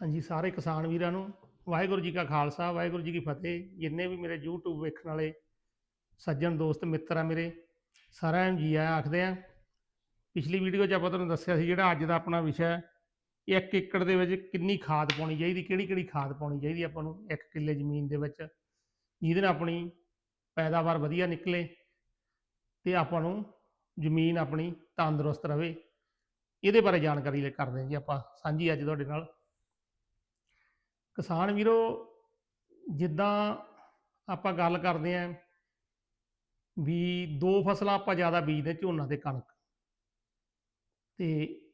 ਹਾਂਜੀ, ਸਾਰੇ ਕਿਸਾਨ ਵੀਰਾਂ ਨੂੰ ਵਾਹਿਗੁਰੂ ਜੀ ਕਾ ਖਾਲਸਾ, ਵਾਹਿਗੁਰੂ ਜੀ ਕੀ ਫਤਿਹ। ਜਿੰਨੇ ਵੀ ਮੇਰੇ YouTube ਵੇਖਣ ਵਾਲੇ ਸੱਜਣ ਦੋਸਤ, ਮਿੱਤਰ ਆ ਮੇਰੇ, ਸਾਰਿਆਂ ਨੂੰ ਜੀ ਆਇਆਂ ਆਖਦੇ ਆ। ਪਿਛਲੀ ਵੀਡੀਓ 'ਚ ਆਪਾਂ ਤੁਹਾਨੂੰ ਦੱਸਿਆ ਸੀ ਜਿਹੜਾ ਅੱਜ ਦਾ ਆਪਣਾ ਵਿਸ਼ਾ ਹੈ, ਇੱਕ ਏਕੜ ਦੇ ਵਿੱਚ ਕਿੰਨੀ ਖਾਦ ਪਾਉਣੀ ਚਾਹੀਦੀ ਕਿਹੜੀ ਕਿਹੜੀ ਖਾਦ ਪਾਉਣੀ ਚਾਹੀਦੀ ਆਪਾਂ ਨੂੰ ਇੱਕ ਕਿੱਲੇ ਜ਼ਮੀਨ ਦੇ ਵਿੱਚ, ਜਿਹਦੇ ਨਾਲ ਆਪਣੀ ਪੈਦਾਵਾਰ ਵਧੀਆ ਨਿਕਲੇ ਤੇ ਆਪਾਂ ਨੂੰ ਜ਼ਮੀਨ ਆਪਣੀ ਤੰਦਰੁਸਤ ਰਵੇ। ਇਹਦੇ ਬਾਰੇ ਜਾਣਕਾਰੀ ਲੈ ਕਰਦੇ ਹਾਂ ਜੀ ਆਪਾਂ। ਸਾਂਝੀ ਅੱਜ ਤੁਹਾਡੇ ਨਾਲ ਕਿਸਾਨ ਵੀਰੋ, ਜਿੱਦਾਂ ਆਪਾਂ ਗੱਲ ਕਰਦੇ ਆਂ ਵੀ ਦੋ ਫਸਲਾਂ ਆਪਾਂ ਜ਼ਿਆਦਾ ਬੀਜਦੇ ਝੋਨਾ ਤੇ ਕਣਕ। ਤੇ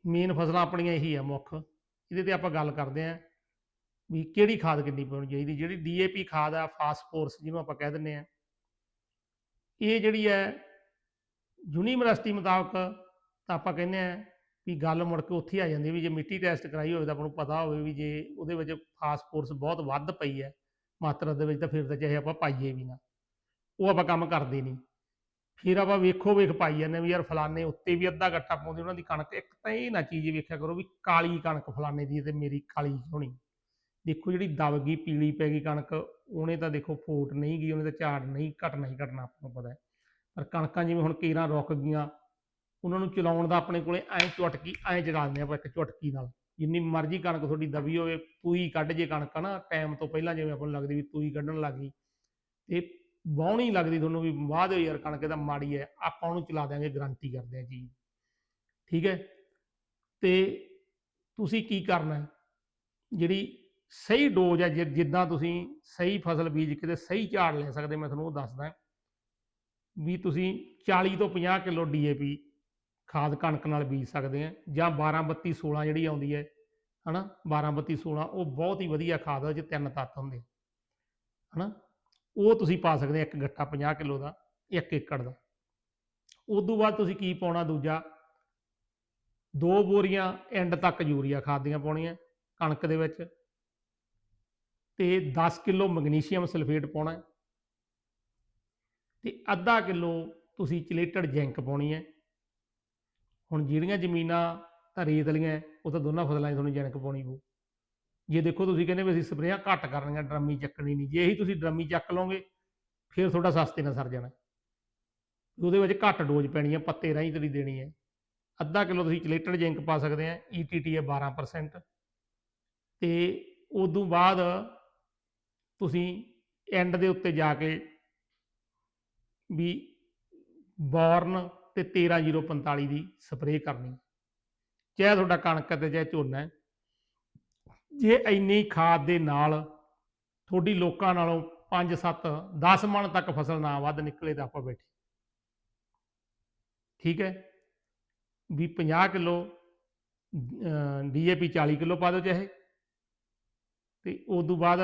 ਮੇਨ ਫਸਲਾਂ ਆਪਣੀਆਂ ਇਹੀ ਆ ਮੁੱਖ। ਇਹਦੇ ਤੇ ਆਪਾਂ ਗੱਲ ਕਰਦੇ ਆਂ ਵੀ ਕਿਹੜੀ ਖਾਦ ਕਿੰਨੀ ਪਾਉਣੀ ਚਾਹੀਦੀ, ਜਿਹੜੀ ਡੀਏਪੀ ਖਾਦ ਆ ਫਾਸਫੋਰਸ ਜਿਹਨੂੰ ਆਪਾਂ ਕਹਿ ਦਿੰਦੇ ਆ ਇਹ ਜਿਹੜੀ ਹੈ ਯੂਨੀਵਰਸਿਟੀ ਮੁਤਾਬਕ ਤਾਂ ਆਪਾਂ ਕਹਿੰਦੇ ਆ ਵੀ ਗੱਲ ਮੁੜ ਕੇ ਉੱਥੇ ਆ ਜਾਂਦੀ ਵੀ ਜੇ ਮਿੱਟੀ ਟੈਸਟ ਕਰਾਈ ਹੋਵੇ ਤਾਂ ਆਪਾਂ ਨੂੰ ਪਤਾ ਹੋਵੇ ਵੀ ਜੇ ਉਹਦੇ ਵਿੱਚ ਫਾਸਫੋਰਸ ਬਹੁਤ ਵੱਧ ਪਈ ਹੈ, ਮਾਤਰਾ ਦੇ ਵਿੱਚ ਤਾਂ ਫਿਰ ਤਾਂ ਚਾਹੇ ਆਪਾਂ ਪਾਈਏ ਵੀ ਨਾ। ਉਹ ਆਪਾਂ ਕੰਮ ਕਰਦੇ ਨਹੀਂ। ਫਿਰ ਆਪਾਂ ਵੇਖੋ ਵੇਖ ਪਾਈ ਜਾਂਦੇ ਵੀ ਯਾਰ ਫਲਾਣੇ ਉੱਤੇ ਵੀ ਅੱਧਾ ਗੱਟਾ ਪਾਉਂਦੇ ਉਹਨਾਂ ਦੀ ਕਣਕ, ਇੱਕ ਤਾਂ ਇਹ ਨਾ ਚੀਜ਼ ਵੇਖਿਆ ਕਰੋ ਵੀ ਕਾਲੀ ਕਣਕ ਫਲਾਣੇ ਦੀ ਤੇ ਮੇਰੀ ਕਾਲੀ ਹੋਣੀ ਦੇਖੋ ਜਿਹੜੀ ਦਬ ਗਈ, ਪੀਲੀ ਪੈ ਗਈ ਕਣਕ, ਉਹਨੇ ਤਾਂ ਦੇਖੋ ਫੋਟ ਨਹੀਂ ਗਈ, ਉਹਨੇ ਤਾਂ ਝਾੜ ਨਹੀਂ ਘਟਣਾ ਹੀ ਘਟਣਾ ਆਪਾਂ ਨੂੰ ਪਤਾ ਹੈ। ਪਰ ਕਣਕਾਂ ਜਿਵੇਂ ਹੁਣ ਕੇਰਾਂ ਰੁਕ ਗਈਆਂ ਉਹਨਾਂ ਨੂੰ ਚਲਾਉਣ ਦਾ ਆਪਣੇ ਕੋਲੇ ਐਂ ਚੁਟਕੀ, ਐਂ ਚਲਾ ਦਿੰਦੇ ਆਪਾਂ ਇੱਕ ਚੁਟਕੀ ਨਾਲ। ਜਿੰਨੀ ਮਰਜ਼ੀ ਕਣਕ ਤੁਹਾਡੀ ਦਬੀ ਹੋਵੇ ਤੂਈ ਕੱਢ ਜੇ ਕਣਕ ਨਾ ਟਾਈਮ ਤੋਂ ਪਹਿਲਾਂ ਜਿਵੇਂ ਆਪਾਂ ਨੂੰ ਲੱਗਦੀ ਵੀ ਤੂਈ ਕੱਢਣ ਲੱਗ ਗਈ। ਤੇ ਵਾਹੁਣੀ ਲੱਗਦੀ ਤੁਹਾਨੂੰ ਵੀ, ਵਾਹ ਦਿਓ ਯਾਰ, ਕਣਕ ਦਾ ਮਾੜੀ ਹੈ ਆਪਾਂ ਉਹਨੂੰ ਚਲਾ ਦਿਆਂਗੇ ਗਰੰਟੀ ਕਰਦੇ ਹਾਂ ਜੀ। ਠੀਕ ਹੈ ਤੇ ਤੁਸੀਂ ਕੀ ਕਰਨਾ ਹੈ? ਜਿਹੜੀ ਸਹੀ ਡੋਜ਼ ਹੈ, ਜਿ- ਜਿੱਦਾਂ ਤੁਸੀਂ ਸਹੀ ਫਸਲ ਬੀਜ ਕੇ ਤੇ ਸਹੀ ਝਾੜ ਲੈ ਸਕਦੇ, ਮੈਂ ਤੁਹਾਨੂੰ ਉਹ ਦੱਸਦਾ। ਵੀ ਤੁਸੀਂ 40 ਤੋਂ 50 ਕਿਲੋ ਡੀਏਪੀ ਖਾਦ ਕਣਕ ਨਾਲ ਬੀਜ ਸਕਦੇ ਆ, ਜਾਂ 12 32 16 ਜਿਹੜੀ ਆਉਂਦੀ ਹੈ, ਹਨਾ 12 32 16 ਉਹ ਬਹੁਤ ਹੀ ਵਧੀਆ ਖਾਦ ਹੈ ਜੇ ਤਿੰਨ ਤੱਤ ਹੁੰਦੇ ਹਨਾ, ਉਹ ਤੁਸੀਂ ਪਾ ਸਕਦੇ ਆ ਇੱਕ ਗੱਟਾ 50 ਕਿਲੋ ਦਾ, ਇੱਕ ਏਕੜ ਦਾ। ਉਸ ਤੋਂ ਬਾਅਦ ਤੁਸੀਂ ਕੀ ਪਾਉਣਾ ਦੂਜਾ? ਦੋ ਬੋਰੀਆਂ ਐਂਡ ਤੱਕ ਯੂਰੀਆ ਖਾਦ ਦੀਆਂ ਪਾਉਣੀਆਂ ਕਣਕ ਦੇ ਵਿੱਚ ਤੇ 10 ਕਿਲੋ ਮੈਗਨੀਸ਼ੀਅਮ ਸਲਫੇਟ ਪਾਉਣਾ। ਹੈ ਤੇ ਅੱਧਾ ਕਿਲੋ ਤੁਸੀਂ ਚਲੇਟਡ ਜ਼ਿੰਕ ਪਾਉਣੀ ਹੈ। ਹੁਣ ਜਿਹੜੀਆਂ ਜ਼ਮੀਨਾਂ ਤਾਂ ਰੇਤ ਵਾਲੀਆਂ ਉਹ ਤਾਂ ਦੋਨਾਂ ਫਸਲਾਂ 'ਚ ਤੁਹਾਨੂੰ ਜਣਕ ਪਾਉਣੀ ਪਊ। ਜੇ ਦੇਖੋ ਤੁਸੀਂ ਕਹਿੰਦੇ ਵੀ ਅਸੀਂ ਸਪਰੇਆਂ ਘੱਟ ਕਰਨੀਆਂ, ਡਰਮੀ ਚੱਕਣੀ ਨਹੀਂ, ਜੇ ਇਹੀ ਤੁਸੀਂ ਡਰਮੀ ਚੱਕ ਲਓਗੇ, ਫਿਰ ਤੁਹਾਡਾ ਸਸਤੇ ਨਾਲ ਸਰ ਜਾਣਾ। ਉਹਦੇ ਵਿੱਚ ਘੱਟ ਡੋਜ਼ ਪੈਣੀ ਹੈ ਪੱਤੇ ਰਾਹੀਂ ਤੇਰੀ ਦੇਣੀ ਹੈ ਅੱਧਾ ਕਿਲੋ ਤੁਸੀਂ ਚਲੇਟਡ ਜ਼ਿੰਕ ਪਾ ਸਕਦੇ ਆ ਈਟੀਟੀ ਹੈ 12% ਤੇ ਉਦੋਂ ਬਾਅਦ ਤੁਸੀਂ ਐਂਡ ਦੇ ਉੱਤੇ ਜਾ ਕੇ ਵੀ ਬੋਰਨ ਤੇ 13045 ਦੀ ਸਪਰੇਅ ਕਰਨੀ। ਚਾਹੇ ਤੁਹਾਡਾ ਕਣਕ ਹੈ ਤੇ ਚਾਹੇ ਝੋਨਾ ਹੈ। ਜੇ ਇੰਨੀ ਖਾਦ ਦੇ ਨਾਲ ਤੁਹਾਡੀ ਲੋਕਾਂ ਨਾਲੋਂ 5 7 10 ਮਣ ਤੱਕ ਫਸਲ ਨਾ ਵੱਧ ਨਿਕਲੇ ਤਾਂ ਆਪਾਂ ਬੈਠੇ। ਠੀਕ ਹੈ? ਵੀ 50 ਕਿਲੋ ਡੀਏਪੀ 40 ਕਿਲੋ ਪਾ ਦਿਓ ਚਾਹੇ। ਤੇ ਉਸ ਤੋਂ ਬਾਅਦ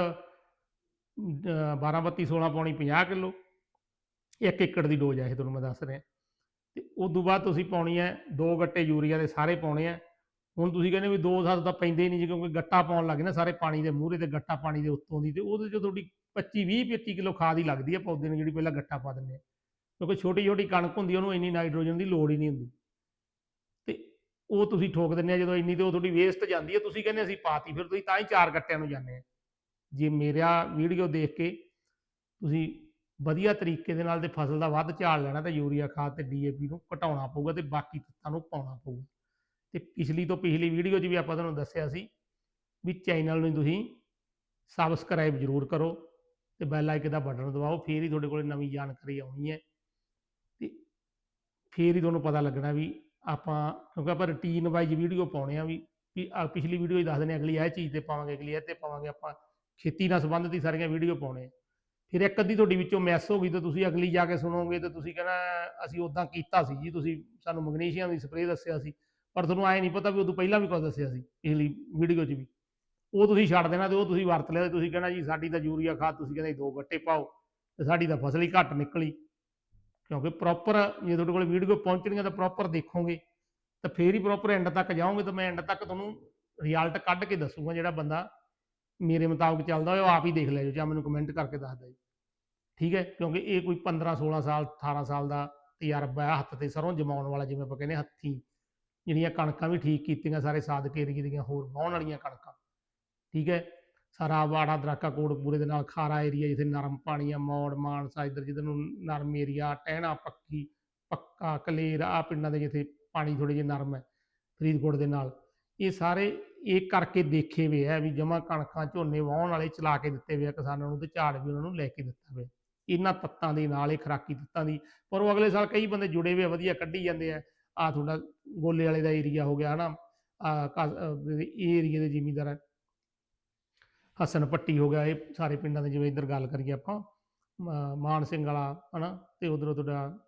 12 32 16 ਪਾਉਣੀ 50 ਕਿਲੋ। ਇੱਕ ਏਕੜ ਦੀ ਡੋਜ਼ ਹੈ ਇਹ ਤੁਹਾਨੂੰ ਮੈਂ ਦੱਸ ਰਿਹਾ। ਤੇ ਉਸ ਤੋਂ ਬਾਅਦ ਤੁਸੀਂ ਪਾਉਣੀ ਹੈ, ਦੋ ਗੱਟੇ ਯੂਰੀਆ ਦੇ ਸਾਰੇ ਪਾਉਣੇ ਆ ਹੁਣ ਤੁਸੀਂ ਕਹਿੰਦੇ ਵੀ ਦੋ ਸਾਲ ਤਾਂ ਪੈਂਦੇ ਹੀ ਨਹੀਂ ਜੀ, ਕਿਉਂਕਿ ਗੱਟਾ ਪਾਉਣ ਲੱਗੇ ਨਾ ਸਾਰੇ ਪਾਣੀ ਦੇ ਮੂਹਰੇ ਤੇ ਗੱਟਾ ਪਾਣੀ ਦੇ ਉੱਤੋਂ ਦੀ ਤੇ ਉਹਦੇ 'ਚ ਤੁਹਾਡੀ 25 20 25 ਕਿਲੋ ਖਾਦ ਹੀ ਲੱਗਦੀ ਹੈ ਪੌਦੇ ਨੂੰ ਜਿਹੜੀ ਪਹਿਲਾਂ ਗੱਟਾ ਪਾ ਦਿੰਦੇ ਆ ਕਿਉਂਕਿ ਛੋਟੀ ਛੋਟੀ ਕਣਕ ਹੁੰਦੀ ਉਹਨੂੰ ਇੰਨੀ ਨਾਈਟ੍ਰੋਜਨ ਦੀ ਲੋੜ ਹੀ ਨਹੀਂ ਹੁੰਦੀ। ਤੇ ਉਹ ਤੁਸੀਂ ਠੋਕ ਦਿੰਦੇ ਆ, ਜਦੋਂ ਇੰਨੀ ਤੇ ਉਹ ਤੁਹਾਡੀ ਵੇਸਟ ਜਾਂਦੀ ਹੈ, ਤੁਸੀਂ ਕਹਿੰਦੇ ਅਸੀਂ ਪਾਤੀ, ਫਿਰ ਤੁਸੀਂ ਤਾਂ ਹੀ ਚਾਰ ਗੱਟਿਆਂ ਨੂੰ ਜਾਂਦੇ ਆ। ਜੇ ਮੇਰਾ ਵੀਡੀਓ ਦੇਖ ਕੇ ਤੁਸੀਂ ਵਧੀਆ ਤਰੀਕੇ ਦੇ ਨਾਲ ਤੇ ਫਸਲ ਦਾ ਵੱਧ ਝਾੜ ਲੈਣਾ ਤਾਂ ਯੂਰੀਆ ਖਾਦ ਤੇ ਡੀਏਪੀ ਨੂੰ ਘਟਾਉਣਾ ਪਊਗਾ ਤੇ ਬਾਕੀ ਤੱਤਾਂ ਨੂੰ ਪਾਉਣਾ ਪਊਗਾ। ਤੇ ਪਿਛਲੀ ਤੋਂ ਪਿਛਲੀ ਵੀਡੀਓ 'ਚ ਵੀ ਆਪਾਂ ਤੁਹਾਨੂੰ ਦੱਸਿਆ ਸੀ ਵੀ ਚੈਨਲ ਨੂੰ ਤੁਸੀਂ ਸਬਸਕ੍ਰਾਈਬ ਜ਼ਰੂਰ ਕਰੋ ਤੇ ਬੈਲ ਆਈਕਨ ਦਾ ਬਟਨ ਦਬਾਓ ਫੇਰ ਹੀ ਤੁਹਾਡੇ ਕੋਲ ਨਵੀਂ ਜਾਣਕਾਰੀ ਆਉਣੀ ਹੈ। ਤੇ ਫੇਰ ਹੀ ਤੁਹਾਨੂੰ ਪਤਾ ਲੱਗਣਾ ਵੀ ਆਪਾਂ ਕਿਉਂਕਿ ਆਪਾਂ ਰੁਟੀਨ ਵਾਈਜ਼ ਵੀਡੀਓ ਪਾਉਣੇ ਆ ਵੀ ਵੀ ਪਿਛਲੀ ਵੀਡੀਓ 'ਚ ਦੱਸ ਦਿੰਦੇ ਹਾਂ, ਅਗਲੀ ਇਹ ਚੀਜ਼ ਤੇ ਪਾਵਾਂਗੇ ਅਗਲੀ ਇਹ ਤੇ ਪਾਵਾਂਗੇ ਆਪਾਂ ਖੇਤੀ ਨਾਲ ਸੰਬੰਧਿਤ ਹੀ ਸਾਰੀਆਂ ਵੀਡੀਓ ਪਾਉਣੇ ਆ। ਫਿਰ ਇੱਕ ਅੱਧੀ ਤੁਹਾਡੀ ਵਿੱਚੋਂ ਮਿਸ ਹੋ ਗਈ ਤਾਂ ਤੁਸੀਂ ਅਗਲੀ ਜਾ ਕੇ ਸੁਣੋਗੇ ਤਾਂ ਤੁਸੀਂ ਕਹਿਣਾ, ਅਸੀਂ ਉਦਾਂ ਕੀਤਾ ਸੀ ਜੀ, ਤੁਸੀਂ ਸਾਨੂੰ ਮੈਗਨੀਸ਼ੀਅਮ ਦੀ ਸਪਰੇਅ ਦੱਸਿਆ ਸੀ। ਪਰ ਤੁਹਾਨੂੰ ਐ ਨਹੀਂ ਪਤਾ ਵੀ ਉਦੋਂ ਪਹਿਲਾਂ ਵੀ ਕੁਝ ਦੱਸਿਆ ਸੀ ਪਿਛਲੀ ਵੀਡੀਓ 'ਚ ਵੀ। ਉਹ ਤੁਸੀਂ ਛੱਡ ਦੇਣਾ ਤੇ ਉਹ ਤੁਸੀਂ ਵਰਤ ਲਿਆ ਤੇ ਤੁਸੀਂ ਕਹਿਣਾ ਜੀ, ਸਾਡੀ ਤਾਂ ਯੂਰੀਆ ਖਾਦ, ਤੁਸੀਂ ਕਹਿੰਦੇ ਦੋ ਗੱਟੇ ਪਾਓ ਤੇ ਸਾਡੀ ਤਾਂ ਫਸਲ ਹੀ ਘੱਟ ਨਿਕਲੀ। ਕਿਉਂਕਿ ਪ੍ਰੋਪਰ ਜੇ ਤੁਹਾਡੇ ਕੋਲ ਵੀਡੀਓ ਪਹੁੰਚਣੀਆਂ ਤਾਂ ਪ੍ਰੋਪਰ ਦੇਖੋਗੇ, ਤਾਂ ਫੇਰ ਹੀ ਪ੍ਰੋਪਰ ਐਂਡ ਤੱਕ ਜਾਓਗੇ ਤਾਂ ਮੈਂ ਐਂਡ ਤੱਕ ਤੁਹਾਨੂੰ ਰਿਜ਼ਲਟ ਕੱਢ ਕੇ ਦੱਸੂਗਾ ਜਿਹੜਾ ਬੰਦਾ ਮੇਰੇ ਮੁਤਾਬਕ ਚੱਲਦਾ ਹੋਵੇ ਉਹ ਆਪ ਹੀ ਦੇਖ ਲਿਓ ਜਾਂ ਮੈਨੂੰ ਕਮੈਂਟ ਕਰਕੇ ਦੱਸ ਦਿਓ। ਜੀ ਠੀਕ ਹੈ? ਕਿਉਂਕਿ ਇਹ ਕੋਈ 15 16 ਸਾਲ 18 ਸਾਲ ਦਾ ਤਜਰਬਾ ਹੈ, ਹੱਥ ਤੇ ਸਰੋਂ ਜਮਾਉਣ ਵਾਲਾ, ਜਿਵੇਂ ਆਪਾਂ ਕਹਿੰਦੇ ਹੱਥੀਂ। ਜਿਹੜੀਆਂ ਕਣਕਾਂ ਵੀ ਠੀਕ ਕੀਤੀਆਂ, ਸਾਰੇ ਸਾਦਕ ਏਰੀਏ ਦੀਆਂ ਹੋਰ ਵਾਹੁਣ ਵਾਲੀਆਂ ਕਣਕਾਂ। ਠੀਕ ਹੈ? ਸਾਰਾ ਵਾੜਾ, ਦਰਾਕਾ, ਕੋਟਕਪੂਰੇ ਦੇ ਨਾਲ ਖਾਰਾ ਏਰੀਆ ਜਿੱਥੇ ਨਰਮ ਪਾਣੀ ਆ, ਮੌੜ, ਮਾਨਸਾ, ਇੱਧਰ ਜਿੱਧਰ ਨੂੰ ਨਰਮ ਏਰੀਆ ਟਹਿਣਾ, ਪੱਕੀ, ਪੱਕਾ, ਕਲੇਰ ਆ ਪਿੰਡਾਂ ਦੇ ਜਿੱਥੇ ਪਾਣੀ ਥੋੜੇ ਜਿਹੇ ਨਰਮ ਹੈ, ਫਰੀਦਕੋਟ ਦੇ ਨਾਲ। ਇਹ ਸਾਰੇ ਇਹ ਕਰਕੇ ਦੇਖੇ ਹੋਏ ਹੈ ਵੀ ਜਮਾ ਕਣਕਾਂ ਝੋਨੇ ਵਾਹੁਣ ਵਾਲੇ ਚਲਾ ਕੇ ਦਿੱਤੇ ਹੋਏ ਆ ਕਿਸਾਨਾਂ ਨੂੰ ਤੇ ਝਾੜ ਵੀ ਉਹਨਾਂ ਨੂੰ ਲੈ ਕੇ ਦਿੱਤਾ ਹੋਇਆ ਇਹਨਾਂ ਤੱਤਾਂ ਦੇ ਨਾਲ ਇਹ ਖਰਾਕੀ ਤੱਤਾਂ ਦੀ ਪਰ ਉਹ ਅਗਲੇ ਸਾਲ ਕਈ ਬੰਦੇ ਜੁੜੇ ਹੋਏ ਆ ਵਧੀਆ ਕੱਢੀ ਜਾਂਦੇ ਆ। ਆ ਤੁਹਾਡਾ ਗੋਲੇ ਵਾਲੇ ਦਾ ਏਰੀਆ ਹੋ ਗਿਆ ਹਨਾ? ਆ ਇਹ ਏਰੀਆ ਦੇ ਜ਼ਿਮੀਂਦਾਰ ਆ। ਹਸਨ ਪੱਟੀ ਹੋ ਗਿਆ ਇਹ ਸਾਰੇ ਪਿੰਡਾਂ ਦੇ ਜਿਵੇਂ ਇੱਧਰ ਗੱਲ ਕਰੀਏ ਆਪਾਂ। ਮਾਨ ਸਿੰਘ ਵਾਲਾ ਹਨਾ? ਤੇ ਉਧਰੋਂ ਤੁਹਾਡਾ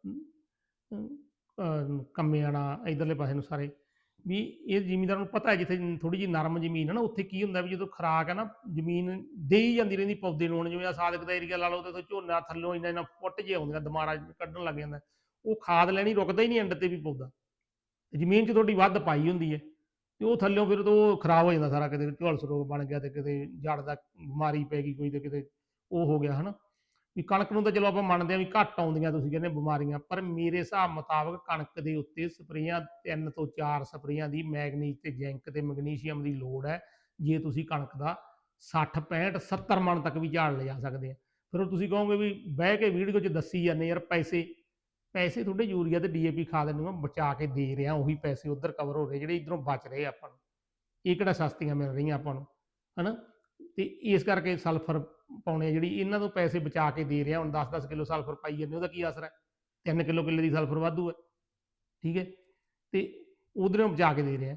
ਅਮ, ਕੰਮੇ ਵਾਲਾ ਇਧਰਲੇ ਪਾਸੇ ਨੂੰ ਸਾਰੇ। ਵੀ ਇਹ ਜ਼ਿਮੀਂਦਾਰ ਨੂੰ ਪਤਾ ਹੈ ਜਿੱਥੇ ਥੋੜੀ ਜਿਹੀ ਨਰਮ ਜ਼ਮੀਨ ਹੈ ਨਾ, ਉੱਥੇ ਕੀ ਹੁੰਦਾ ਵੀ ਜਦੋਂ ਖਰਾਕ ਹੈ ਨਾ, ਜ਼ਮੀਨ ਦੇਈ ਜਾਂਦੀ ਰਹਿੰਦੀ ਪੌਦੇ ਨੂੰ ਜਿਵੇਂ ਆ ਸਾਦਕ ਦਾ ਏਰੀਆ ਲਾ ਲਓ ਤੇ ਉੱਥੇ ਝੋਨਾ ਥੱਲੋਂ ਇੰਨਾ ਇੰਨਾ ਫੁੱਟ ਜੇ ਆਉਂਦੀਆਂ ਦਮਾਰਾ ਕੱਢਣ ਲੱਗ ਜਾਂਦਾ। ਉਹ ਖਾਦ ਲੈਣੀ ਰੁਕਦਾ ਹੀ ਨਹੀਂ ਐਂਡ ਤੇ ਵੀ ਪੌਦਾ। ਜ਼ਮੀਨ 'ਚ ਤੁਹਾਡੀ ਵੱਧ ਪਾਈ ਹੁੰਦੀ ਹੈ ਤੇ ਉਹ ਥੱਲਿਓਂ ਫਿਰ ਤੋਂ ਉਹ ਖਰਾਬ ਹੋ ਜਾਂਦਾ ਸਾਰਾ, ਕਿਤੇ ਝੁਲਸ ਰੋਗ ਬਣ ਗਿਆ ਤੇ ਕਿਤੇ ਜੜ ਦਾ ਬਿਮਾਰੀ ਪੈ ਗਈ ਕੋਈ ਤੇ ਕਿਤੇ ਉਹ ਹੋ ਗਿਆ, ਹਨਾ। ਵੀ ਕਣਕ ਨੂੰ ਤਾਂ ਚਲੋ ਆਪਾਂ ਮੰਨਦੇ ਆ ਵੀ ਘੱਟ ਆਉਂਦੀਆਂ ਤੁਸੀਂ ਕਹਿੰਦੇ ਬਿਮਾਰੀਆਂ, ਪਰ ਮੇਰੇ ਹਿਸਾਬ ਮੁਤਾਬਕ ਕਣਕ ਦੇ ਉੱਤੇ ਸਪਰੇਆਂ ਤਿੰਨ ਤੋਂ ਚਾਰ ਸਪਰੇਆਂ ਦੀ ਮੈਗਨੀਜ਼ ਤੇ ਜ਼ਿੰਕ ਤੇ ਮੈਗਨੀਸ਼ੀਅਮ ਦੀ ਲੋੜ ਹੈ, ਜੇ ਤੁਸੀਂ ਕਣਕ ਦਾ 60 65 70 ਮਣ ਤੱਕ ਵੀ ਝਾੜ ਲਿਜਾ ਸਕਦੇ ਆ ਫਿਰ ਉਹ ਤੁਸੀਂ ਕਹੋਗੇ ਵੀ ਬਹਿ ਕੇ ਵੀਡੀਓ 'ਚ ਦੱਸੀ ਜਾਂਦੇ ਯਾਰ ਪੈਸੇ ਪੈਸੇ ਤੁਹਾਡੇ ਯੂਰੀਆ ਤੇ ਡੀਏਪੀ ਖਾਦ ਨੂੰ ਮੈਂ ਬਚਾ ਕੇ ਦੇ ਰਿਹਾ ਉਹੀ ਪੈਸੇ ਉਧਰ ਕਵਰ ਹੋ ਰਹੇ ਜਿਹੜੇ ਇਧਰੋਂ ਬਚ ਰਹੇ ਆਪਾਂ ਨੂੰ। ਇਹ ਕਿਹੜਾ ਸਸਤੀਆਂ ਮਿਲ ਰਹੀਆਂ ਆਪਾਂ ਨੂੰ, ਹਨਾ? ਤੇ ਇਸ ਕਰਕੇ ਸਲਫਰ ਪਾਉਣੇ ਆ, ਜਿਹੜੀ ਇਹਨਾਂ ਤੋਂ ਪੈਸੇ ਬਚਾ ਕੇ ਦੇ ਰਿਹਾ, ਹੁਣ 10-10 ਕਿਲੋ ਸਲਫਰ ਪਾਈ ਜਾਂਦੇ, ਉਹਦਾ ਕੀ ਅਸਰ ਹੈ? 3 ਕਿਲੋ ਕਿੱਲੇ ਦੀ ਸਲਫਰ ਵਾਧੂ ਹੈ, ਠੀਕ ਹੈ? ਤੇ ਉਧਰੋਂ ਬਚਾ ਕੇ ਦੇ ਰਿਹਾ।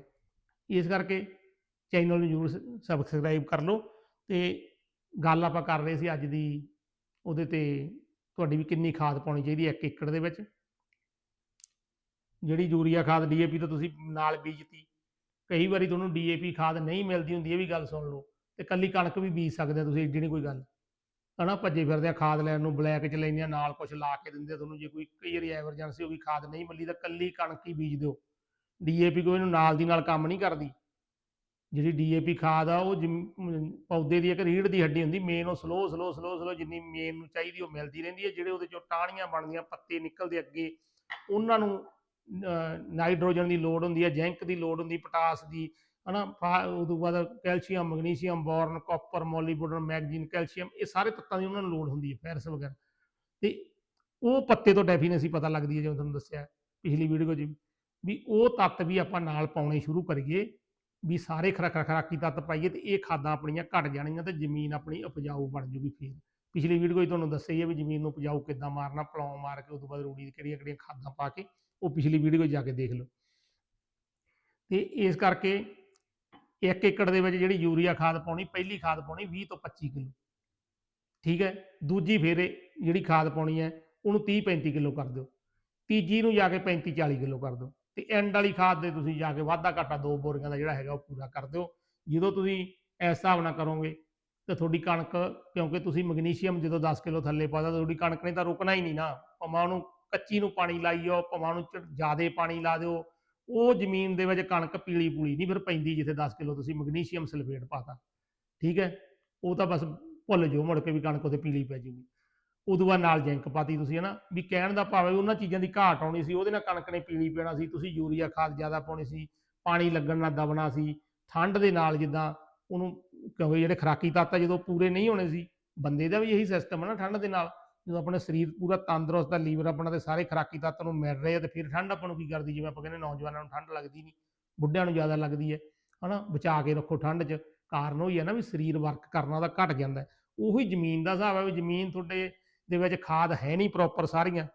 ਇਸ ਕਰਕੇ ਚੈਨਲ ਨੂੰ ਜ਼ਰੂਰ ਸਬਸਕ੍ਰਾਈਬ ਕਰ ਲਓ ਤੇ ਗੱਲ ਆਪਾਂ ਕਰ ਰਹੇ ਸੀ ਅੱਜ ਦੀ, ਉਹਦੇ ਤੇ ਤੁਹਾਡੀ ਵੀ ਕਿੰਨੀ ਖਾਦ ਪਾਉਣੀ ਚਾਹੀਦੀ ਹੈ 1 ਏਕੜ ਦੇ ਵਿੱਚ। ਜਿਹੜੀ ਯੂਰੀਆ ਖਾਦ ਡੀਏਪੀ ਤਾਂ ਤੁਸੀਂ ਨਾਲ ਬੀਜਤੀ, ਕਈ ਵਾਰੀ ਤੁਹਾਨੂੰ ਡੀਏਪੀ ਖਾਦ ਨਹੀਂ ਮਿਲਦੀ ਹੁੰਦੀ, ਇਹ ਵੀ ਗੱਲ ਸੁਣ ਲਓ। ਤੇ ਕੱਲੀ ਕਣਕ ਵੀ ਬੀਜ ਸਕਦੇ ਆ ਤੁਸੀਂ, ਏਡੀ ਨਹੀਂ ਕੋਈ ਗੱਲ। ਹਨਾ, ਭੱਜੇ ਫਿਰਦੇ ਆ ਖਾਦ ਲੈਣ ਨੂੰ, ਬਲੈਕ ਚ ਲੈਂਦੇ ਆ, ਨਾਲ ਕੁਝ ਲਾ ਕੇ ਦਿੰਦੇ ਆ ਤੁਹਾਨੂੰ, ਜੇ ਕੋਈ ਕਈ ਵਾਰੀ ਐਮਰਜੈਂਸੀ ਹੋ ਗਈ, ਖਾਦ ਨਹੀਂ ਮਿਲੀ ਤਾਂ ਕੱਲੀ ਕਣਕ ਹੀ ਬੀਜ ਦਿਓ। ਡੀਏਪੀ ਕੋਈ ਇਹਨੂੰ ਨਾਲ ਦੀ ਨਾਲ ਕੰਮ ਨਹੀਂ ਕਰਦੀ। ਜਿਹੜੀ ਡੀਏਪੀ ਖਾਦ ਆ, ਉਹ ਜਿਮ- ਪੌਦੇ ਦੀ ਇੱਕ ਰੀੜ ਦੀ ਹੱਡੀ ਹੁੰਦੀ ਮੇਨ ਉਹ ਸਲੋ ਸਲੋ ਸਲੋ ਸਲੋ ਜਿੰਨੀ ਮੇਨ ਨੂੰ ਚਾਹੀਦੀ, ਉਹ ਮਿਲਦੀ ਰਹਿੰਦੀ ਹੈ ਜਿਹੜੇ ਉਹਦੇ ਚੋਂ ਟਾਹਣੀਆਂ ਬਣਦੀਆਂ, ਪੱਤੇ ਨਿਕਲਦੇ ਅੱਗੇ, ਉਹਨਾਂ ਨੂੰ ਨਾਈਟ੍ਰੋਜਨ ਦੀ ਲੋੜ ਹੁੰਦੀ ਹੈ ਜ਼ਿੰਕ ਦੀ ਲੋੜ ਹੁੰਦੀ, ਪੋਟਾਸ ਦੀ ਹਨਾ, ਫਾ- ਉਹ ਤੋਂ ਬਾਅਦ calcium, magnesium, boron, copper, molybdenum, magazine, calcium, ਇਹ ਸਾਰੇ ਤੱਤਾਂ ਦੀ ਉਹਨਾਂ ਨੂੰ ਲੋੜ ਹੁੰਦੀ ਹੈ, ਫੈਰਸ ਵਗੈਰਾ ਤੇ ਉਹ ਪੱਤੇ ਤੋਂ ਡੈਫੀਨੇਸੀ ਪਤਾ ਲੱਗਦੀ ਹੈ, ਜਿਵੇਂ ਤੁਹਾਨੂੰ ਦੱਸਿਆ ਪਿਛਲੀ ਵੀਡੀਓ 'ਚ ਵੀ। ਉਹ ਤੱਤ ਵੀ ਆਪਾਂ ਨਾਲ ਪਾਉਣੇ ਸ਼ੁਰੂ ਕਰੀਏ, ਵੀ ਸਾਰੇ ਖਰਾ ਖਰਾ ਖਰਾਕੀ ਤੱਤ ਪਾਈਏ ਤੇ ਇਹ ਖਾਦਾਂ ਆਪਣੀਆਂ ਘਟ ਜਾਣਗੀਆਂ ਤੇ ਜ਼ਮੀਨ ਆਪਣੀ ਉਪਜਾਊ ਬਣ ਜੂਗੀ ਫੇਰ ਪਿਛਲੀ ਵੀਡੀਓ 'ਚ ਤੁਹਾਨੂੰ ਦੱਸਿਆ ਹੀ ਹੈ ਵੀ ਜ਼ਮੀਨ ਨੂੰ ਉਪਜਾਊ ਕਿੱਦਾਂ ਮਾਰਨਾ ਪਲੌਂ ਮਾਰ ਕੇ ਉਸ ਤੋਂ ਬਾਅਦ ਰੂੜੀ ਦੀ ਕਿਹੜੀਆਂ ਕਿਹੜੀਆਂ ਖਾਦਾਂ ਪਾ ਕੇ, ਉਹ ਪਿਛਲੀ ਵੀਡੀਓ 'ਚ ਜਾ ਕੇ ਦੇਖ ਲਓ ਤੇ ਇਸ ਕਰਕੇ ਇੱਕ ਏਕੜ ਦੇ ਵਿੱਚ ਜਿਹੜੀ ਯੂਰੀਆ ਖਾਦ ਪਾਉਣੀ, ਪਹਿਲੀ ਖਾਦ ਪਾਉਣੀ 20 ਤੋਂ 25 ਕਿਲੋ। ਠੀਕ ਹੈ? ਦੂਜੀ ਫੇਰੇ ਜਿਹੜੀ ਖਾਦ ਪਾਉਣੀ ਹੈ, ਉਹਨੂੰ 30 35 ਕਿਲੋ ਕਰ ਦਿਓ। ਤੀਜੀ ਨੂੰ ਜਾ ਕੇ 35 40 ਕਿਲੋ ਕਰ ਦਿਓ। ਤੇ ਐਂਡ ਵਾਲੀ ਖਾਦ ਦੇ ਤੁਸੀਂ ਜਾ ਕੇ ਵਾਧਾ ਘਾਟਾ ਦੋ ਬੋਰੀਆਂ ਦਾ ਜਿਹੜਾ ਹੈਗਾ ਉਹ ਪੂਰਾ ਕਰ ਦਿਓ। ਜਦੋਂ ਤੁਸੀਂ ਇਸ ਹਿਸਾਬ ਨਾਲ ਕਰੋਗੇ, ਤੇ ਤੁਹਾਡੀ ਕਣਕ, ਕਿਉਂਕਿ ਤੁਸੀਂ ਮੈਗਨੀਸ਼ੀਅਮ ਜਦੋਂ 10 ਕਿਲੋ ਥੱਲੇ ਪਾਦਾ ਤੁਹਾਡੀ ਕਣਕ ਨੇ ਤਾਂ ਰੁਕਣਾ ਹੀ ਨਹੀਂ ਨਾ। ਭਾਵੇਂ ਉਹਨੂੰ ਕੱਚੀ ਨੂੰ ਪਾਣੀ ਲਾਈ ਜਾਓ, ਭਾਵੇਂ ਉਹਨੂੰ ਜ਼ਿਆਦਾ ਪਾਣੀ ਲਾ ਦਿਓ ਉਹ ਜ਼ਮੀਨ ਦੇ ਵਿੱਚ ਕਣਕ ਪੀਲੀ ਪੂਲੀ ਨਹੀਂ, ਫਿਰ ਪੈਂਦੀ ਜਿੱਥੇ 10 ਕਿਲੋ ਤੁਸੀਂ ਮੈਗਨੀਸ਼ੀਅਮ ਸਲਫੇਟ ਪਾਤਾ, ਠੀਕ ਹੈ? ਉਹ ਤਾਂ ਬਸ ਭੁੱਲ ਜਾਓ ਮੁੜ ਕੇ ਵੀ ਕਣਕ ਉਹਦੇ ਪੀਲੀ ਪੈ ਜੂਗੀ ਉਦੋਂ ਬਾਅਦ ਨਾਲ ਜ਼ਿੰਕ ਪਾਤੀ ਤੁਸੀਂ ਹਨਾ, ਵੀ ਕਹਿਣ ਦਾ ਭਾਵ ਹੈ ਵੀ ਉਹਨਾਂ ਚੀਜ਼ਾਂ ਦੀ ਘਾਟ ਆਉਣੀ ਸੀ, ਉਹਦੇ ਨਾਲ ਕਣਕ ਨੇ ਪੀਲੀ ਪੈਣਾ ਸੀ, ਤੁਸੀਂ ਯੂਰੀਆ ਖਾਦ ਜ਼ਿਆਦਾ ਪਾਉਣੀ ਸੀ, ਪਾਣੀ ਲੱਗਣ ਨਾਲ ਦਬਣਾ ਸੀ, ਠੰਡ ਦੇ ਨਾਲ ਜਿੱਦਾਂ ਉਹਨੂੰ ਕਹੋ ਜਿਹੜੇ ਖਰਾਕੀ ਤੱਤ ਆ ਜਦੋਂ ਪੂਰੇ ਨਹੀਂ ਹੋਣੇ ਸੀ, ਬੰਦੇ ਦਾ ਵੀ ਇਹੀ ਸਿਸਟਮ ਹੈ ਨਾ ਠੰਡ ਦੇ ਨਾਲ। ਜਦੋਂ ਆਪਣਾ ਸਰੀਰ ਪੂਰਾ ਤੰਦਰੁਸਤ ਆ ਲੀਵਰ ਆਪਣਾ ਤੇ ਸਾਰੇ ਖਰਾਕੀ ਤੱਤ ਨੂੰ ਮਿਲ ਰਹੇ ਆ ਤੇ ਫਿਰ ਠੰਡ ਆਪਾਂ ਨੂੰ ਕੀ ਕਰਦੀ, ਜਿਵੇਂ ਆਪਾਂ ਕਹਿੰਦੇ ਨੌਜਵਾਨਾਂ ਨੂੰ ਠੰਡ ਲੱਗਦੀ ਨਹੀਂ, ਬੁੱਢਿਆਂ ਨੂੰ ਜ਼ਿਆਦਾ ਲੱਗਦੀ ਹੈ, ਹਨਾ, ਬਚਾ ਕੇ ਰੱਖੋ ਠੰਡ 'ਚ, ਕਾਰਨ ਉਹੀ ਹੈ ਨਾ ਵੀ ਸਰੀਰ ਵਰਕ ਕਰਨਾ ਉਹਦਾ ਘਟ ਜਾਂਦਾ ਉਹੀ ਜ਼ਮੀਨ ਦਾ ਹਿਸਾਬ ਹੈ ਵੀ ਜ਼ਮੀਨ ਤੁਹਾਡੇ ਦੇ ਵਿੱਚ ਖਾਦ ਹੈ ਨਹੀਂ ਪ੍ਰੋਪਰ ਸਾਰੀਆਂ,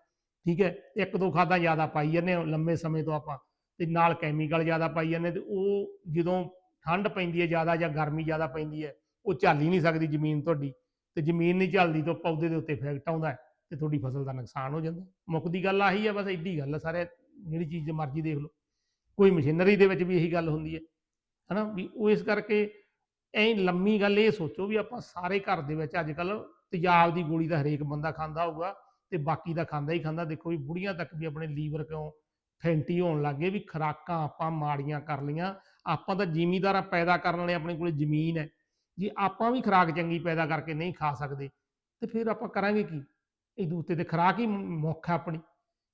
ਠੀਕ ਹੈ, ਇੱਕ ਦੋ ਖਾਦਾਂ ਜ਼ਿਆਦਾ ਪਾਈ ਜਾਂਦੇ ਹਾਂ ਲੰਮੇ ਸਮੇਂ ਤੋਂ ਆਪਾਂ ਤੇ ਨਾਲ ਕੈਮੀਕਲ ਜ਼ਿਆਦਾ ਪਾਈ ਜਾਂਦੇ ਤੇ ਉਹ ਜਦੋਂ ਠੰਡ ਪੈਂਦੀ ਹੈ ਜ਼ਿਆਦਾ ਜਾਂ ਗਰਮੀ ਜ਼ਿਆਦਾ ਪੈਂਦੀ ਹੈ, ਉਹ ਝੱਲ ਹੀ ਨਹੀਂ ਸਕਦੀ ਜ਼ਮੀਨ ਤੁਹਾਡੀ। ਤੇ ਜ਼ਮੀਨ ਨਹੀਂ ਝੱਲਦੀ ਤਾਂ ਪੌਦੇ ਦੇ ਉੱਤੇ ਇਫੈਕਟ ਆਉਂਦਾ ਹੈ ਤੇ ਤੁਹਾਡੀ ਫਸਲ ਦਾ ਨੁਕਸਾਨ ਹੋ ਜਾਂਦਾ ਮੁੱਕਦੀ ਗੱਲ ਆਹੀ ਹੈ, ਬਸ ਐਡੀ ਗੱਲ ਹੈ ਸਾਰੇ ਜਿਹੜੀ ਚੀਜ਼ ਮਰਜ਼ੀ ਦੇਖ ਲਓ। ਕੋਈ ਮਸ਼ੀਨਰੀ ਦੇ ਵਿੱਚ ਵੀ ਇਹੀ ਗੱਲ ਹੁੰਦੀ ਹੈ, ਹਨਾ? ਵੀ ਉਹ ਇਸ ਕਰਕੇ ਐਂ ਲੰਮੀ ਗੱਲ ਇਹ ਸੋਚੋ ਵੀ ਆਪਾਂ ਸਾਰੇ ਘਰ ਦੇ ਵਿੱਚ ਅੱਜ ਕੱਲ ਤੇਜ਼ਾਬ ਦੀ ਗੋਲੀ ਤਾਂ ਹਰੇਕ ਬੰਦਾ ਖਾਂਦਾ ਹੋਊਗਾ ਤੇ ਬਾਕੀ ਦਾ ਖਾਂਦਾ ਹੀ ਖਾਂਦਾ। ਦੇਖੋ ਵੀ ਬੁੜੀਆਂ ਤੱਕ ਵੀ ਆਪਣੇ ਲੀਵਰ ਕਿਉਂ ਫੈਂਟੀ ਹੋਣ ਲੱਗੇ ਵੀ ਖਰਾਕਾਂ ਆਪਾਂ ਮਾੜੀਆਂ ਕਰ ਲੀਆਂ ਆਪਾਂ ਤਾਂ ਜ਼ਿਮੀਦਾਰਾਂ ਪੈਦਾ ਕਰਨ ਵਾਲੇ ਆਪਣੇ ਕੋਲੇ ਜ਼ਮੀਨ ਹੈ। ਜੇ ਆਪਾਂ ਵੀ ਖੁਰਾਕ ਚੰਗੀ ਪੈਦਾ ਕਰਕੇ ਨਹੀਂ ਖਾ ਸਕਦੇ, ਤੇ ਫਿਰ ਆਪਾਂ ਕਰਾਂਗੇ ਕੀ? ਇਹ ਦੂਤੇ ਤੇ ਖੁਰਾਕ ਹੀ ਮੁੱਖ ਹੈ ਆਪਣੀ।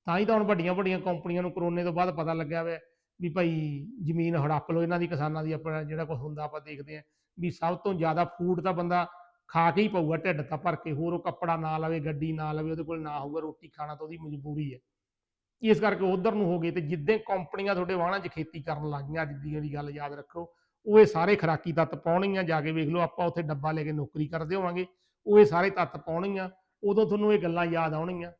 ਤਾਂ ਹੀ ਤਾਂ ਹੁਣ ਵੱਡੀਆਂ ਵੱਡੀਆਂ ਕੰਪਨੀਆਂ ਨੂੰ ਕਰੋਨੇ ਤੋਂ ਬਾਅਦ ਪਤਾ ਲੱਗਿਆ ਹੋਇਆ ਵੀ ਭਾਈ ਜ਼ਮੀਨ ਹੜੱਪ ਲਓ ਇਹਨਾਂ ਦੀ, ਕਿਸਾਨਾਂ ਦੀ, ਆਪਣਾ ਜਿਹੜਾ ਕੁਝ ਹੁੰਦਾ ਆਪਾਂ ਦੇਖਦੇ ਹਾਂ ਵੀ ਸਭ ਤੋਂ ਜ਼ਿਆਦਾ ਫੂਡ ਤਾਂ ਬੰਦਾ ਖਾ ਕੇ ਹੀ ਪਊਗਾ, ਢਿੱਡ ਤਾਂ ਭਰ ਕੇ, ਹੋਰ ਉਹ ਕੱਪੜਾ ਨਾ ਲਵੇ, ਗੱਡੀ ਨਾ ਲਵੇ, ਉਹਦੇ ਕੋਲ ਨਾ ਹੋਊਗਾ, ਰੋਟੀ ਖਾਣਾ ਤਾਂ ਉਹਦੀ ਮਜਬੂਰੀ ਹੈ। ਇਸ ਕਰਕੇ ਉਧਰ ਨੂੰ ਹੋ ਗਏ ਤੇ ਜਿੱਦਾਂ ਕੰਪਨੀਆਂ ਤੁਹਾਡੇ ਵਾਹਣਾਂ 'ਚ ਖੇਤੀ ਕਰਨ ਲੱਗ ਗਈਆਂ ਅੱਜ ਦੀ ਜਿਹੜੀ ਗੱਲ ਯਾਦ ਰੱਖੋ ਉਹ ਇਹ ਸਾਰੇ ਖਰਾਕੀ ਤੱਤ ਪਾਉਣਗੀਆਂ, ਜਾ ਕੇ ਵੇਖ ਲਓ ਆਪਾਂ ਉੱਥੇ ਡੱਬਾ ਲੈ ਕੇ ਨੌਕਰੀ ਕਰਦੇ ਹੋਵਾਂਗੇ, ਉਹ ਇਹ ਸਾਰੇ ਤੱਤ ਪਾਉਣਗੀਆਂ, ਉਦੋਂ ਤੁਹਾਨੂੰ ਇਹ ਗੱਲਾਂ ਯਾਦ ਆਉਣਗੀਆਂ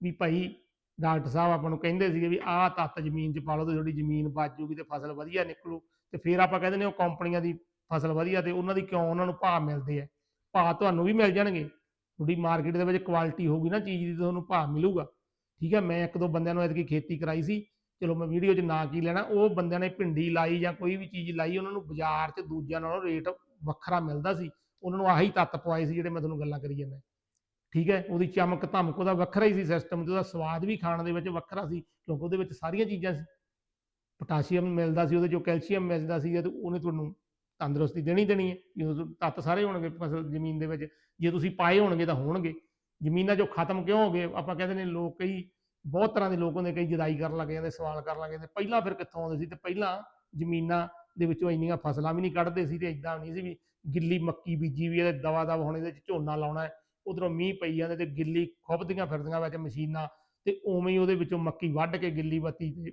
ਵੀ ਭਾਈ ਡਾਕਟਰ ਸਾਹਿਬ ਆਪਾਂ ਨੂੰ ਕਹਿੰਦੇ ਸੀਗੇ ਵੀ ਆਹ ਤੱਤ ਜ਼ਮੀਨ 'ਚ ਪਾ ਲਓ ਤੇ ਤੁਹਾਡੀ ਜ਼ਮੀਨ ਬਚ ਜੂਗੀ ਤੇ ਫਸਲ ਵਧੀਆ ਨਿਕਲੂ ਤੇ ਫਿਰ ਆਪਾਂ ਕਹਿੰਦੇ ਨੇ ਉਹ ਕੰਪਨੀਆਂ ਦੀ ਫਸਲ ਵਧੀਆ ਤੇ ਉਹਨਾਂ ਦੀ ਕਿਉਂ ਉਹਨਾਂ ਨੂੰ ਭਾਅ ਮਿਲਦੇ ਆ? ਭਾਅ ਤੁਹਾਨੂੰ ਵੀ ਮਿਲ ਜਾਣਗੇ। ਤੁਹਾਡੀ ਮਾਰਕੀਟ ਦੇ ਵਿੱਚ ਕੁਆਲਿਟੀ ਹੋਊਗੀ ਨਾ ਚੀਜ਼ ਦੀ ਤੁਹਾਨੂੰ ਭਾਅ ਮਿਲੂਗਾ। ਠੀਕ ਹੈ ਮੈਂ ਇੱਕ ਦੋ ਬੰਦਿਆਂ ਨੂੰ ਐਤਕੀ ਖੇਤੀ ਕਰਾਈ ਸੀ ਚਲੋ ਮੈਂ ਵੀਡੀਓ 'ਚ ਨਾ ਕੀ ਲੈਣਾ, ਉਹ ਬੰਦਿਆਂ ਨੇ ਭਿੰਡੀ ਲਾਈ ਜਾਂ ਕੋਈ ਵੀ ਚੀਜ਼ ਲਾਈ, ਉਹਨਾਂ ਨੂੰ ਬਾਜ਼ਾਰ 'ਚ ਦੂਜਿਆਂ ਨਾਲੋਂ ਰੇਟ ਵੱਖਰਾ ਮਿਲਦਾ ਸੀ। ਉਹਨਾਂ ਨੂੰ ਆਹੀ ਤੱਤ ਪਵਾਏ ਸੀ ਜਿਹੜੇ ਮੈਂ ਤੁਹਾਨੂੰ ਗੱਲਾਂ ਕਰੀ ਜਾਂਦਾ। ਠੀਕ ਹੈ, ਉਹਦੀ ਚਮਕ, ਧਮਕ, ਉਹਦਾ ਵੱਖਰਾ ਹੀ ਸੀ ਸਿਸਟਮ ਤੇ ਉਹਦਾ ਸਵਾਦ ਵੀ ਖਾਣ ਦੇ ਵਿੱਚ ਵੱਖਰਾ ਸੀ ਕਿਉਂਕਿ ਉਹਦੇ ਵਿੱਚ ਸਾਰੀਆਂ ਚੀਜ਼ਾਂ ਸੀ। ਪੋਟਾਸ਼ੀਅਮ ਮਿਲਦਾ ਸੀ ਉਹਦੇ ਚੋਂ, ਕੈਲਸ਼ੀਅਮ ਮਿਲਦਾ ਸੀ, ਤੇ ਉਹਨੇ ਤੁਹਾਨੂੰ ਤੰਦਰੁਸਤੀ ਦੇਣੀ ਦੇਣੀ ਹੈ। ਜਦੋਂ ਤੱਤ ਸਾਰੇ ਹੋਣਗੇ ਫਸਲ ਜ਼ਮੀਨ ਦੇ ਵਿੱਚ, ਜੇ ਤੁਸੀਂ ਪਾਏ ਹੋਣਗੇ ਤਾਂ ਹੋਣਗੇ। ਜ਼ਮੀਨਾਂ 'ਚੋਂ ਖਤਮ ਕਿਉਂ ਹੋ ਗਏ? ਆਪਾਂ ਕਹਿੰਦੇ ਨੇ ਲੋਕ ਕਈ ਬਹੁਤ ਤਰ੍ਹਾਂ ਦੇ ਲੋਕ ਹੁੰਦੇ ਕਈ ਜਦਾਈ ਕਰਨ ਲੱਗ ਜਾਂਦੇ, ਸਵਾਲ ਕਰਨ ਲੱਗ ਜਾਂਦੇ। ਪਹਿਲਾਂ ਫਿਰ ਕਿੱਥੋਂ ਆਉਂਦੇ ਸੀ ਤੇ ਪਹਿਲਾਂ ਜ਼ਮੀਨਾਂ ਦੇ ਵਿੱਚੋਂ ਇੰਨੀਆਂ ਫਸਲਾਂ ਵੀ ਨਹੀਂ ਕੱਢਦੇ ਸੀ ਤੇ ਇਦਾਂ ਨਹੀਂ ਸੀ ਵੀ ਗਿੱਲੀ ਮੱਕੀ ਬੀਜੀ ਵੀ ਇਹਦੇ ਦਵਾ ਦਵ ਹੁਣ ਇਹਦੇ ਚ ਝੋਨਾ ਲਾਉਣਾ ਹੈ। ਉਧਰੋਂ ਮੀਂਹ ਪਈ ਜਾਂਦੇ ਤੇ ਗਿੱਲੀ ਖੁੱਬਦੀਆਂ ਫਿਰਦੀਆਂ ਵਿੱਚ ਮਸ਼ੀਨਾਂ ਤੇ ਉਵੇਂ ਹੀ ਉਹਦੇ ਵਿੱਚੋਂ ਮੱਕੀ ਵੱਢ ਕੇ ਗਿੱਲੀ ਬੱਤੀ ਤੇ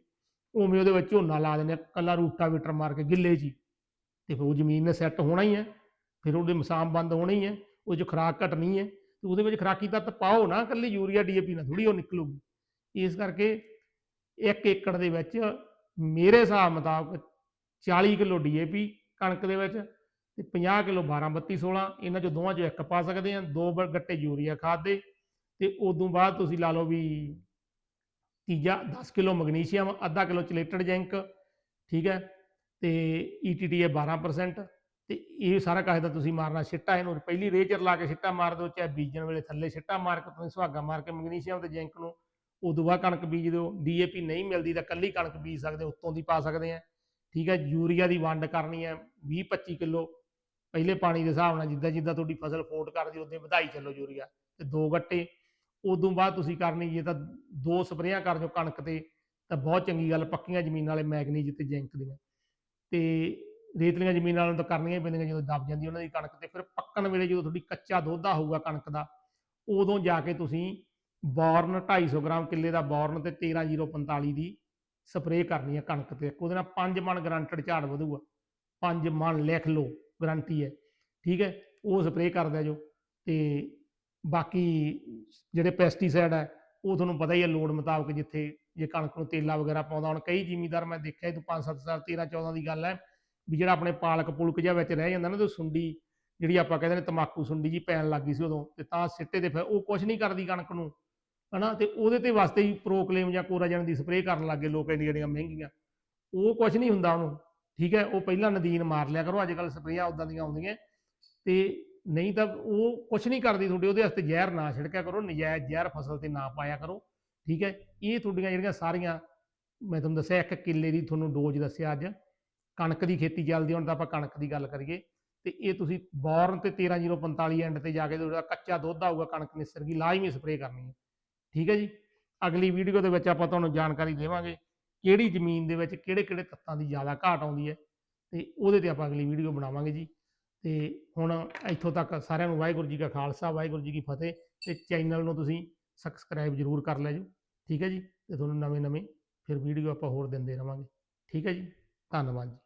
ਉਵੇਂ ਉਹਦੇ ਵਿੱਚ ਝੋਨਾ ਲਾ ਦਿੰਦੇ ਆ ਰੂਟਾ ਰੂਟਾਵੀਟਰ ਮਾਰ ਕੇ ਗਿੱਲੇ 'ਚ ਹੀ ਤੇ ਫਿਰ ਉਹ ਜ਼ਮੀਨ ਨੇ ਸੈੱਟ ਹੋਣਾ ਹੀ ਹੈ, ਫਿਰ ਉਹਦੇ ਮਸਾਮ ਬੰਦ ਹੋਣੇ ਹੀ ਹੈ, ਉਹ 'ਚ ਖੁਰਾਕ ਘਟਣੀ ਹੈ ਤੇ ਉਹਦੇ ਵਿੱਚ ਖੁਰਾਕੀ ਤੱਤ ਪਾਓ ਨਾ ਕੱਲੀ ਯੂਰੀਆ ਡੀਏਪੀ ਨਾਲ ਥੋੜੀ ਉਹ ਨਿਕਲੂਗੀ। ਇਸ ਕਰਕੇ ਇੱਕ ਏਕੜ ਦੇ ਵਿੱਚ ਮੇਰੇ ਹਿਸਾਬ ਮੁਤਾਬਕ 40 ਕਿਲੋ ਡੀਏਪੀ ਕਣਕ ਦੇ ਵਿੱਚ ਤੇ 50 ਕਿਲੋ 12 32 16 ਇਹਨਾਂ ਚੋਂ ਦੋਵਾਂ ਚੋਂ ਇੱਕ ਪਾ ਸਕਦੇ ਆ ਦੋ ਬ- ਗੱਟੇ ਯੂਰੀਆ ਖਾਦ ਦੇ ਤੇ ਉਦੋਂ ਬਾਅਦ ਤੁਸੀਂ ਲਾ ਲਓ ਵੀ ਤੀਜਾ 10 ਕਿਲੋ ਮੈਗਨੀਸ਼ੀਅਮ, ਅੱਧਾ ਕਿਲੋ ਚਲੇਟਡ ਜ਼ਿੰਕ, ਠੀਕ ਹੈ, ਤੇ E ਈਟੀਟੀ ਹੈ 12% ਤੇ ਇਹ ਸਾਰਾ ਕਾਹੇ ਦਾ ਤੁਸੀਂ ਮਾਰਨਾ, ਛਿੱਟਾ ਇਹਨੂੰ ਪਹਿਲੀ ਰੇਜਰ ਲਾ ਕੇ ਛਿੱਟਾ ਮਾਰ ਦਿਓ, ਚਾਹੇ ਬੀਜਣ ਵੇਲੇ ਥੱਲੇ ਛਿੱਟਾ ਮਾਰ ਕੇ, ਤੁਸੀਂ ਸੁਹਾਗਾ ਮਾਰ ਕੇ ਮੈਗਨੀਸ਼ੀਅਮ ਤੇ ਜ਼ਿੰਕ ਨੂੰ ਉਦੋਂ ਬਾਅਦ ਕਣਕ ਬੀਜ ਦਿਓ ਡੀਏਪੀ ਨਹੀਂ ਮਿਲਦੀ ਤਾਂ ਕੱਲੀ ਕਣਕ ਬੀਜ ਸਕਦੇ, ਉੱਤੋਂ ਦੀ ਪਾ ਸਕਦੇ ਆ। ਠੀਕ ਹੈ ਯੂਰੀਆ ਦੀ ਵੰਡ ਕਰਨੀ ਹੈ 20 25 ਕਿਲੋ, ਪਹਿਲੇ ਪਾਣੀ ਦੇ ਹਿਸਾਬ ਨਾਲ ਜਿੱਦਾਂ ਜਿੱਦਾਂ ਤੁਹਾਡੀ ਫਸਲ ਫੋਟ ਕਰਦੀ ਉਦੋਂ ਵਧਾਈ ਚੱਲੋ ਯੂਰੀਆ ਤੇ ਦੋ ਗੱਟੇ। ਉਦੋਂ ਬਾਅਦ ਤੁਸੀਂ ਕਰਨੀ ਜੇ ਤਾਂ ਦੋ ਸਪਰੇਆਂ ਕਰ ਦਿਓ ਕਣਕ ਤੇ, ਤਾਂ ਬਹੁਤ ਚੰਗੀ ਗੱਲ, ਪੱਕੀਆਂ ਜ਼ਮੀਨਾਂ ਵਾਲੇ ਮੈਗਨੀਜ ਤੇ ਜ਼ਿੰਕ ਦੀਆਂ। ਤੇ ਰੇਤਲੀਆਂ ਜ਼ਮੀਨਾਂ ਵਾਲਿਆਂ ਨੂੰ ਤਾਂ ਕਰਨੀਆਂ ਹੀ ਪੈਂਦੀਆਂ, ਜਦੋਂ ਦਬ ਜਾਂਦੀ ਉਹਨਾਂ ਦੀ ਕਣਕ ਤੇ, ਫਿਰ ਪੱਕਣ ਵੇਲੇ ਜਦੋਂ ਤੁਹਾਡੀ ਕੱਚਾ ਦੋਧਾ ਹੋਊਗਾ ਕਣਕ ਦਾ, ਉਦੋਂ ਜਾ ਕੇ ਤੁਸੀਂ ਬੋਰਨ 250 ਗ੍ਰਾਮ ਕਿੱਲੇ ਦਾ ਬੋਰਨ ਤੇ 13045 ਦੀ ਸਪਰੇਅ ਕਰਨੀ ਹੈ ਕਣਕ ਤੇ। ਉਹਦੇ ਨਾਲ 5 ਮਣ ਗਰੰਟਡ ਝਾੜ ਵਧੂਗਾ। 5 ਮਣ ਲਿਖ ਲਓ ਗਰੰਟੀ ਹੈ। ਠੀਕ ਹੈ? ਉਹ ਸਪਰੇਅ ਕਰਦਾ ਜੋ। ਤੇ ਬਾਕੀ ਜਿਹੜੇ ਪੈਸਟੀਸਾਈਡ ਹੈ, ਉਹ ਤੁਹਾਨੂੰ ਪਤਾ ਹੀ ਹੈ ਲੋੜ ਮੁਤਾਬਕ ਜਿੱਥੇ ਜੇ ਕਣਕ ਨੂੰ ਤੇਲਾ ਵਗੈਰਾ ਪਾਉਂਦਾ ਹੁਣ। ਕਈ ਜ਼ਿਮੀਦਾਰ ਮੈਂ ਦੇਖਿਆ, ਇਹ ਤੋਂ 5-7 ਸਾਲ 13 14 ਦੀ ਗੱਲ ਹੈ ਵੀ ਜਿਹੜਾ ਆਪਣੇ ਪਾਲਕ ਪੁਲਕ ਜਿਹਾ ਵਿੱਚ ਰਹਿ ਜਾਂਦਾ ਨਾ, ਤੇ ਸੁੰਡੀ ਜਿਹੜੀ ਆਪਾਂ ਕਹਿੰਦੇ ਨੇ ਤਮਾਕੂ ਸੁੰਡੀ ਜੀ ਪੈਣ ਲੱਗੀ ਸੀ ਉਦੋਂ, ਤੇ ਤਾਂ ਸਿੱਟੇ ਤੇ ਫਿਰ ਉਹ ਕੁਝ ਨਹੀਂ ਕਰਦੀ ਕਣਕ ਨੂੰ। ਹਨਾ, ਤੇ ਉਹਦੇ ਤੇ ਵਾਸਤੇ ਹੀ ਪ੍ਰੋਕਲੇਮ ਜਾਂ ਕੋਰਾਜਨ ਦੀ ਸਪਰੇਅ ਕਰਨ ਲੱਗੇ ਲੋਕ ਇੰਨੀਆਂ ਜਿਹੜੀਆਂ ਮਹਿੰਗੀਆਂ। ਉਹ ਕੁਝ ਨਹੀਂ ਹੁੰਦਾ ਉਹਨੂੰ, ਠੀਕ ਹੈ? ਉਹ ਪਹਿਲਾਂ ਨਦੀਨ ਮਾਰ ਲਿਆ ਕਰੋ, ਅੱਜ ਕੱਲ ਸਪਰੇਆਂ ਉਦਾਂ ਦੀਆਂ ਆਉਂਦੀਆਂ। ਤੇ ਨਹੀਂ ਤਾਂ ਉਹ ਕੁਝ ਨਹੀਂ ਕਰਦੀ ਤੁਹਾਡੇ, ਉਹਦੇ ਵਾਸਤੇ ਜ਼ਹਿਰ ਨਾ ਛਿੜਕਿਆ ਕਰੋ, ਨਜਾਇਜ਼ ਜ਼ਹਿਰ ਫਸਲ ਤੇ ਨਾ ਪਾਇਆ ਕਰੋ, ਠੀਕ ਹੈ? ਇਹ ਤੁਹਾਡੀਆਂ ਜਿਹੜੀਆਂ ਸਾਰੀਆਂ, ਮੈਂ ਤੁਹਾਨੂੰ ਦੱਸਿਆ, ਇੱਕ ਕਿੱਲੇ ਦੀ ਤੁਹਾਨੂੰ ਡੋਜ਼ ਦੱਸਿਆ ਅੱਜ। ਕਣਕ ਦੀ ਖੇਤੀ ਚੱਲਦੀ ਹੁਣ ਤਾਂ ਆਪਾਂ ਕਣਕ ਦੀ ਗੱਲ ਕਰੀਏ। ਤੇ ਇਹ ਤੁਸੀਂ ਬੋਰਨ ਤੇ 13045 ਐਂਡ ਤੇ ਜਾ ਕੇ ਜਿਹੜਾ ਕੱਚਾ ਦੁੱਧ ਆਊਗਾ, ਕਣਕ ਨਿਸਰ ਗਈ ਲਾਜ਼ਮੀ ਸਪਰੇਅ ਕਰਨੀ ਹੈ। ਠੀਕ ਹੈ ਜੀ? ਅਗਲੀ ਵੀਡੀਓ ਦੇ ਵਿੱਚ ਆਪਾਂ ਤੁਹਾਨੂੰ ਜਾਣਕਾਰੀ ਦੇਵਾਂਗੇ ਕਿਹੜੀ ਜ਼ਮੀਨ ਦੇ ਵਿੱਚ ਕਿਹੜੇ ਕਿਹੜੇ ਤੱਤਾਂ ਦੀ ਜ਼ਿਆਦਾ ਘਾਟ ਆਉਂਦੀ ਹੈ ਤੇ ਉਹਦੇ ਤੇ ਆਪਾਂ ਅਗਲੀ ਵੀਡੀਓ ਬਣਾਵਾਂਗੇ ਜੀ। ਤੇ ਹੁਣ ਇੱਥੋਂ ਤੱਕ ਸਾਰਿਆਂ ਨੂੰ ਵਾਹਿਗੁਰੂ ਜੀ ਕਾ ਖਾਲਸਾ, ਵਾਹਿਗੁਰੂ ਜੀ ਕੀ ਫਤਿਹ ਤੇ ਚੈਨਲ ਨੂੰ ਤੁਸੀਂ ਸਬਸਕ੍ਰਾਈਬ ਜ਼ਰੂਰ ਕਰ ਲਿਆ ਜੀ। ਠੀਕ ਹੈ ਜੀ? ਤੇ ਤੁਹਾਨੂੰ ਨਵੇਂ ਨਵੇਂ ਫਿਰ ਵੀਡੀਓ ਆਪਾਂ ਹੋਰ ਦਿੰਦੇ ਰਵਾਂਗੇ। ਠੀਕ ਹੈ ਜੀ? ਧੰਨਵਾਦ ਜੀ।